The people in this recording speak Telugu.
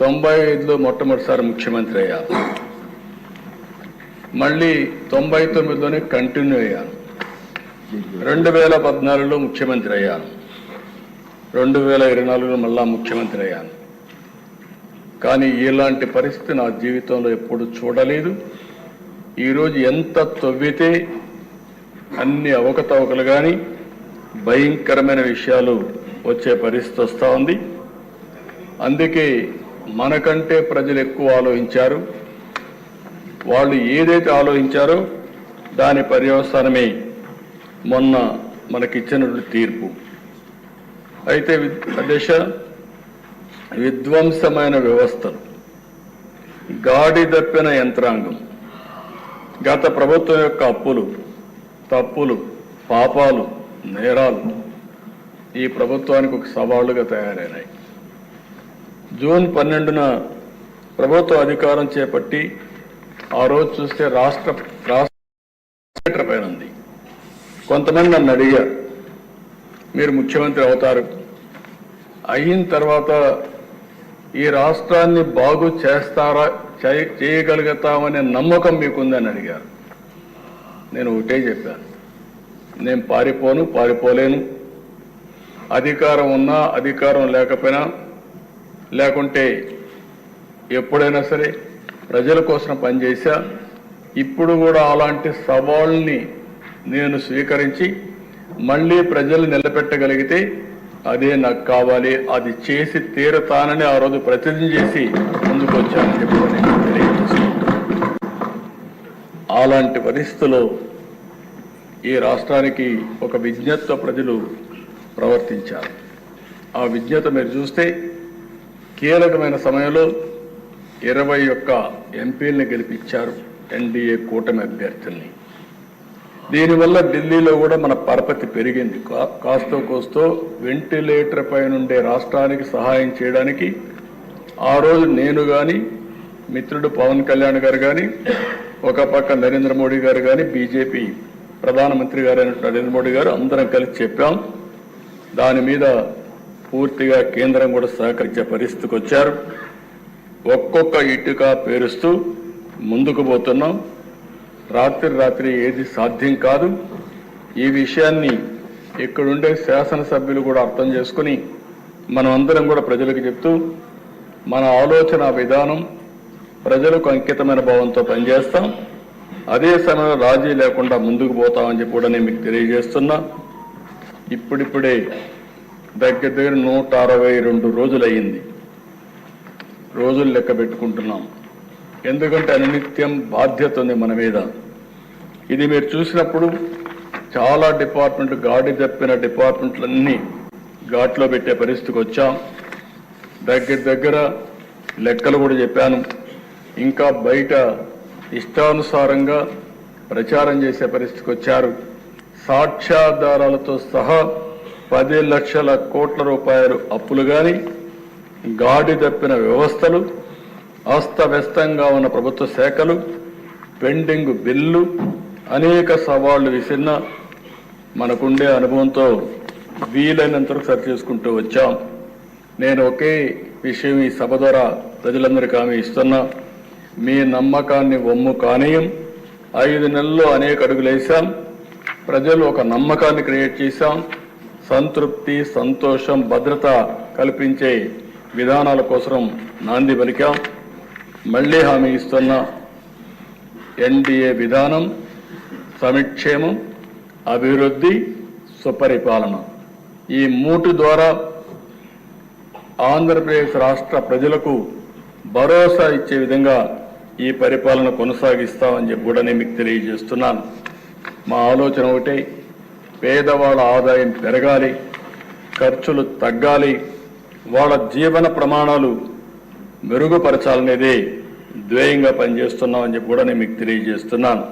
తొంభై ఐదులో మొట్టమొదటిసారి ముఖ్యమంత్రి అయ్యాను మళ్ళీ తొంభై తొమ్మిదిలోనే కంటిన్యూ అయ్యాను రెండు వేల పద్నాలుగులో ముఖ్యమంత్రి అయ్యాను రెండు వేల ఇరవై నాలుగులో మళ్ళా ముఖ్యమంత్రి అయ్యాను కానీ ఇలాంటి పరిస్థితి నా జీవితంలో ఎప్పుడు చూడలేదు. ఈరోజు ఎంత తవ్వితే అన్ని అవకతవకలు కానీ భయంకరమైన విషయాలు వచ్చే పరిస్థితి వస్తూ ఉంది. అందుకే మనకంటే ప్రజలు ఎక్కువ ఆలోచించారు. వాళ్ళు ఏదైతే ఆలోచించారో దాని పర్యవసానమే మొన్న మనకిచ్చినటువంటి తీర్పు. అయితే వి- దశ విధ్వంసమైన వ్యవస్థలు గాడి తప్పిన యంత్రాంగం గత ప్రభుత్వం యొక్క అప్పులు తప్పులు పాపాలు నేరాలు ఈ ప్రభుత్వానికి ఒక సవాళ్ళుగా తయారైనాయి. జూన్ పన్నెండున ప్రభుత్వ అధికారం చేపట్టి ఆ రోజు చూస్తే రాష్ట్ర రాష్ట్ర పైన ఉంది. కొంతమంది నన్ను అడిగారు మీరు ముఖ్యమంత్రి అవుతారు. అయిన తర్వాత ఈ రాష్ట్రాన్ని బాగు చేస్తారా చేయ- చేయగలుగుతామనే నమ్మకం మీకుందని అడిగారు. నేను ఒకటే చెప్పాను నేను పారిపోను పారిపోలేను. అధికారం ఉన్నా అధికారం లేకపోయినా లేకుంటే ఎప్పుడైనా సరే ప్రజల కోసం పనిచేశా ఇప్పుడు కూడా అలాంటి సవాళ్ళని నేను స్వీకరించి మళ్ళీ ప్రజలు నిలబెట్టగలిగితే అదే నాకు కావాలి అది చేసి తీరతానని ఆ రోజు ప్రతిజ్ఞ చేసి ముందుకు వచ్చానని చెప్పి అలాంటి పరిస్థితుల్లో ఈ రాష్ట్రానికి ఒక విజ్ఞత ప్రజలు ప్రవర్తించారు. ఆ విజ్ఞత మీరు చూస్తే కీలకమైన సమయంలో ఇరవై ఒక్క ఎంపీల్ని గెలిపించారు ఎన్డీఏ కూటమి అభ్యర్థుల్ని. దీనివల్ల ఢిల్లీలో కూడా మన పరపతి పెరిగింది. కా- కాస్తో కోస్తో వెంటిలేటర్ పై నుండే రాష్ట్రానికి సహాయం చేయడానికి ఆ రోజు నేను కానీ మిత్రుడు పవన్ కళ్యాణ్ గారు కానీ ఒక పక్క నరేంద్ర మోడీ గారు కానీ బీజేపీ ప్రధానమంత్రి గారు అయినటువంటి నరేంద్ర మోడీ గారు అందరం కలిసి చెప్పాం. దాని మీద పూర్తిగా కేంద్రం కూడా సహకరించే పరిస్థితికి వచ్చారు. ఒక్కొక్క ఇటుక పేరుస్తూ ముందుకు పోతున్నాం. రాత్రి రాత్రి ఏది సాధ్యం కాదు. ఈ విషయాన్ని ఇక్కడుండే శాసనసభ్యులు కూడా అర్థం చేసుకుని మనం అందరం కూడా ప్రజలకు చెప్తూ మన ఆలోచన విధానం ప్రజలకు అంకితమైన భావంతో పనిచేస్తాం. అదే సమయంలో రాజీ లేకుండా ముందుకు పోతామని చెప్పి కూడా నేను మీకు తెలియజేస్తున్నా. ఇప్పుడిప్పుడే దగ్గర దగ్గర నూట అరవై రెండు రోజులు అయ్యింది రోజులు లెక్క పెట్టుకుంటున్నాం. ఎందుకంటే అనునిత్యం బాధ్యత ఉంది మన మీద. ఇది మీరు చూసినప్పుడు చాలా డిపార్ట్మెంట్ గాడి తప్పిన డిపార్ట్మెంట్లన్నీ ఘాట్లో పెట్టే పరిస్థితికి వచ్చాం. దగ్గర దగ్గర లెక్కలు కూడా చెప్పాను. ఇంకా బయట ఇష్టానుసారంగా ప్రచారం చేసే పరిస్థితికి వచ్చారు. సాక్ష్యాధారాలతో సహా పది లక్షల కోట్ల రూపాయలు అప్పులు కానీ గాడి తప్పిన వ్యవస్థలు అస్తవ్యస్తంగా ఉన్న ప్రభుత్వ శాఖలు పెండింగ్ బిల్లు అనేక సవాళ్ళు విసిరిన మనకుండే అనుభవంతో వీలైనంత వరకు సరి చేసుకుంటూ వచ్చాం. నేను ఒకే విషయం ఈ సభ ద్వారా ప్రజలందరికీ హామీ ఇస్తున్నా. మీ నమ్మకాన్ని ఒమ్ము కానీయం ఐదు నెలల్లో అనేక అడుగులు వేశాం ప్రజలు ఒక నమ్మకాన్ని క్రియేట్ చేశాం. సంతృప్తి సంతోషం భద్రత కల్పించే విధానాల కోసం నాంది పలికాం మళ్ళీ హామీ ఇస్తున్న ఎన్డీఏ విధానం సమిక్షేమం అభివృద్ధి సుపరిపాలన. ఈ మూటు ద్వారా ఆంధ్రప్రదేశ్ రాష్ట్ర ప్రజలకు భరోసా ఇచ్చే విధంగా ఈ పరిపాలన కొనసాగిస్తామని చెప్పి కూడా నేను మీకు తెలియజేస్తున్నాను. మా ఆలోచన ఒకటే పేదవాళ్ళ ఆదాయం పెరగాలి ఖర్చులు తగ్గాలి వాళ్ళ జీవన ప్రమాణాలు మెరుగుపరచాలనేదే ధ్యేయంగా పనిచేస్తున్నామని చెప్పి కూడా నేను మీకు తెలియజేస్తున్నాను.